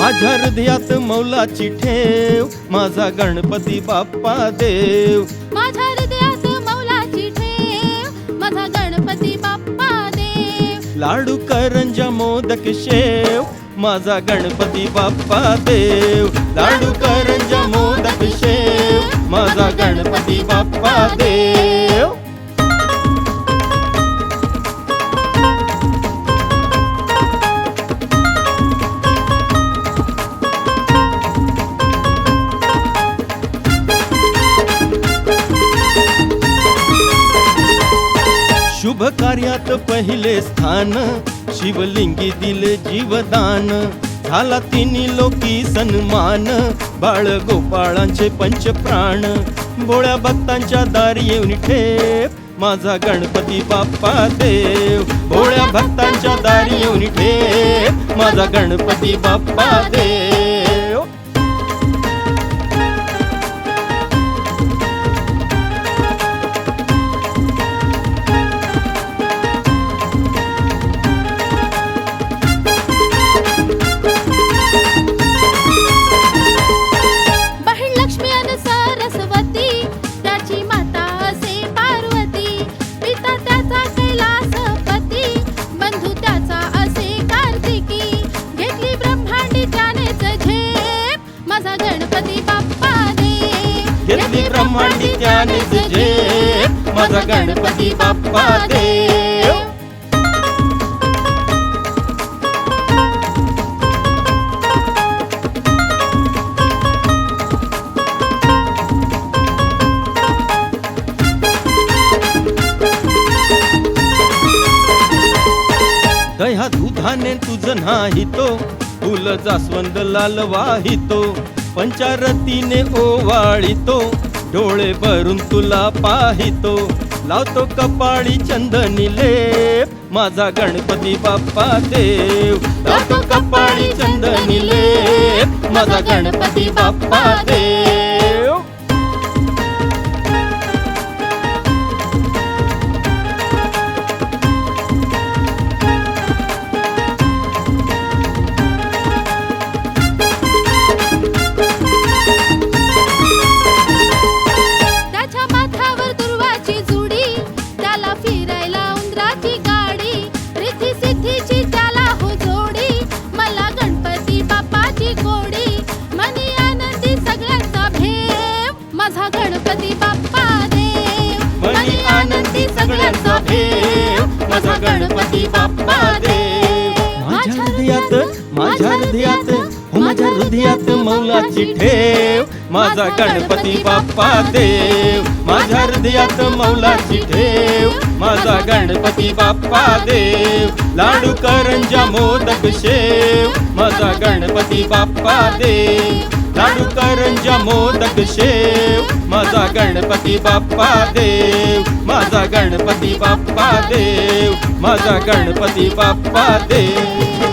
माझ्या हृदयात मौलाची ठेव माझा गणपती बाप्पा देव. माझ्या हृदयात मौलाची ठेव माझा गणपती बाप्पा देव. लाडू करंजा मोदक शेव माझा गणपती बाप्पा देव. लाडू करंजा मोदक शेव माझा गणपती बाप्पा देव. शुभ कार्यात पहिले स्थान. शिवलिंगी दिले जीवदान. झाला तिन्ही लोकी सन्मान. बाळ गोपाळांचे पंचप्राण बोळ्या भक्तांच्या दारी येऊन ठेप. माझा गणपती बाप्पा देव. भोळ्या भक्तांच्या दारी येऊन ठेप. माझा गणपती बाप्पा देव. घेतली त्याने त्यानेच माझा गणपती बाप्पा देव. दह्या दुधाने तुझ नाही तो फुल जास्वंद लाल वाहितो पंचारतीने ओवाळितो डोळे भरून तुला पाहितो. लावतो कपाळी चंदनी लेप. माझा गणपती बाप्पा देव. लावतो कपाळी चंदनी लेप. माझा गणपती बाप्पा देव. भेव माझा गणपती बाप्पा देव माझ्या हृदयात माझ्या हृदयात माझ्या हृदयात मौलाची ठेव. माझा गणपती बाप्पा देव. माझ्या हृदयात मौलाची ठेव. माझा गणपती बाप्पा देव. लाडू करंजा मोदक शेव. माझा गणपती बाप्पा देव लाडू करंजा मोदक शेव. माझा गणपती बाप्पा देव माझा गणपती बाप्पा देव माझा गणपती बाप्पा देव.